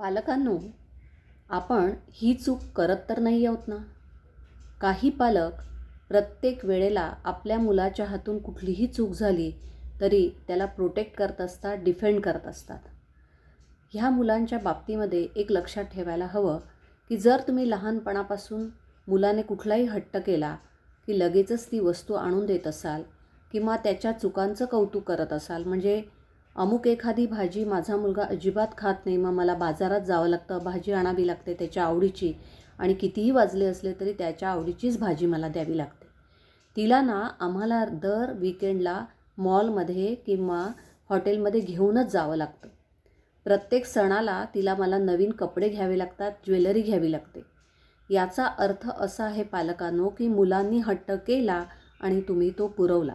पालकांनो आपण ही चूक करत तर नाही आहोत ना? काही पालक प्रत्येक वेळेला आपल्या मुलाच्या हातून कुठलीही चूक झाली तरी त्याला प्रोटेक्ट करत असतात डिफेंड करत असतात. ह्या मुलांच्या बाबतीमध्ये एक लक्षात ठेवायला हवं की जर तुम्ही लहानपणापासून मुलाने कुठलाही हट्ट केला की लगेचच ती वस्तू आणून देत असाल किंवा त्याच्या चुकांचं कौतुक करत असाल म्हणजे अमुक एखादी भाजी माझा मुलगा अजिबात खात नाही मग मला बाजारात जावं लागतं भाजी आणावी लागते त्याच्या आवडीची. आणि कितीही वाजले असले तरी त्याच्या आवडीचीच भाजी मला द्यावी लागते. तिला ना आम्हाला दर विकेंडला मॉलमध्ये किंवा हॉटेलमध्ये घेऊनच जावं लागतं. प्रत्येक सणाला तिला मला नवीन कपडे घ्यावे लागतात ज्वेलरी घ्यावी लागते. याचा अर्थ असा आहे पालकांनो की मुलांनी हट्ट केला आणि तुम्ही तो पुरवला.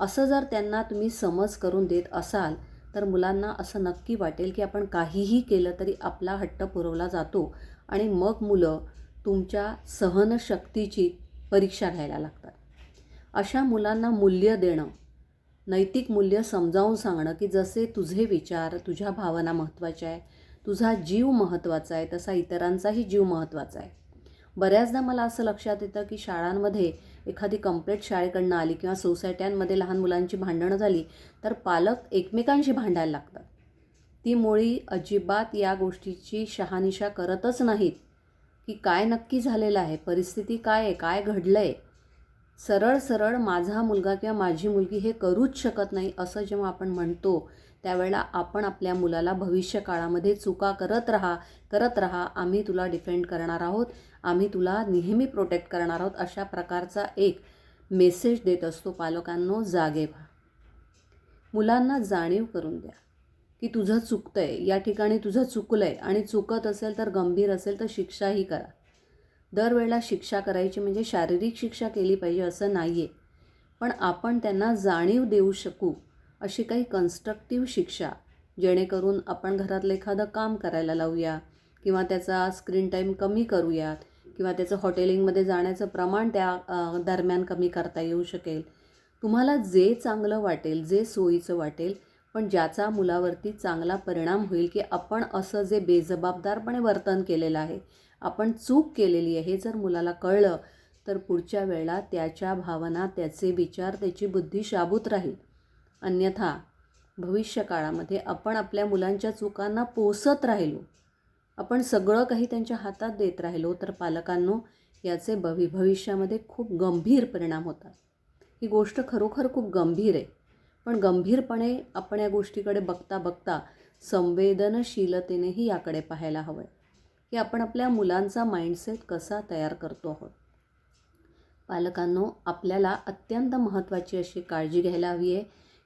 असं जर त्यांना तुम्ही समज करून देत असाल तर मुलांना असं नक्की वाटेल की आपण काहीही केलं तरी आपला हट्ट पुरवला जातो आणि मग मुलं तुमच्या सहनशक्तीची परीक्षा घ्यायला लागतात. अशा मुलांना मूल्य देणं नैतिक मूल्य समजावून सांगणं की जसे तुझे विचार तुझ्या भावना महत्त्वाच्या आहे तुझा जीव महत्त्वाचा आहे तसा इतरांचाही जीव महत्त्वाचा आहे. बऱ्याचदा मला असं लक्षात येतं की शाळांमध्ये एखादी कंप्लेंट शाळेकडनं आली किंवा सोसायट्यांमध्ये लहान मुलांची भांडणं झाली तर पालक एकमेकांशी भांडायला लागतात. ती मुळी अजिबात या गोष्टीची शहानिशा करतच नाहीत. की काय नक्की झालेलं आहे? परिस्थिती काय आहे? काय घडलं आहे सरळ सरळ माझा मुलगा किंवा माझी मुलगी हे करूच शकत नाही असं जेव्हा आपण म्हणतो त्यावेळेला आपण आपल्या मुलाला भविष्य काळामध्ये चुका करत राहा करत राहा. आम्ही तुला डिफेंड करणार आहोत. आम्ही तुला नेहमी प्रोटेक्ट करणार आहोत अशा प्रकारचा एक मेसेज देत असतो पालकांनो जागे व्हा. मुलांना जाणीव करून द्या की तुझं चुकतं आहे या ठिकाणी तुझं चुकलं आहे आणि चुकत असेल तर गंभीर असेल तर शिक्षाही करा. दरवेळेला शिक्षा करायची म्हणजे शारीरिक शिक्षा केली पाहिजे असं नाही आहे पण आपण त्यांना जाणीव देऊ शकू अशी काही कन्स्ट्रक्टिव्ह शिक्षा जेणेकरून आपण घरातलं एखादं काम करायला लावूया किंवा त्याचा स्क्रीन टाईम कमी करूयात किंवा त्याचं हॉटेलिंगमध्ये जाण्याचं प्रमाण त्या दरम्यान कमी करता येऊ शकेल. तुम्हाला जे चांगलं वाटेल जे सोयीचं वाटेल पण ज्याचा मुलावरती चांगला परिणाम होईल की आपण असं जे बेजबाबदारपणे वर्तन केलेलं आहे आपण चूक केलेली आहे हे जर मुलाला कळलं तर पुढच्या वेळेला त्याच्या भावना त्याचे विचार त्याची बुद्धी शाबूत राहील. अन्यथा भविष्यकाळामध्ये आपण आपल्या मुलांच्या चुकांना पोसत राहिलो आपण सगळं काही त्यांच्या हातात देत राहिलो तर पालकांनो याचे भवि भविष्यामध्ये खूप गंभीर परिणाम होतात. ही गोष्ट खरोखर खूप गंभीर आहे. पण गंभीरपणे आपण या गोष्टीकडे बघता बघता संवेदनशीलतेनेही याकडे पाहायला हवं आहे की आपण आपल्या मुलांचा माइंडसेट कसा तयार करतो आहोत. पालकांनो आपल्याला अत्यंत महत्त्वाची अशी काळजी घ्यायला हवी आहे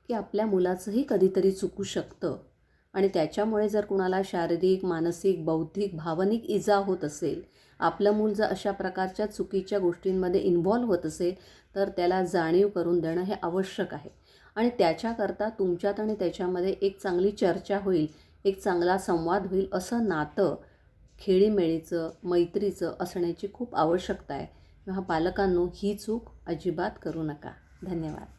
की आपल्या मुलाचंही कधीतरी चुकू शकतं. आणि त्याच्यामुळे जर कुणाला शारीरिक मानसिक बौद्धिक भावनिक इजा होत असेल आपलं मूल जर अशा प्रकारच्या चुकीच्या गोष्टींमध्ये इन्व्हॉल्व्ह होत असेल तर त्याला जाणीव करून देणं हे आवश्यक आहे. आणि त्याच्याकरता तुमच्यात आणि त्याच्यामध्ये एक चांगली चर्चा होईल एक चांगला संवाद होईल असं नातं खेळीमेळीचं मैत्रीचं असण्याची खूप आवश्यकता आहे. तेव्हा पालकांनो ही चूक अजिबात करू नका. धन्यवाद.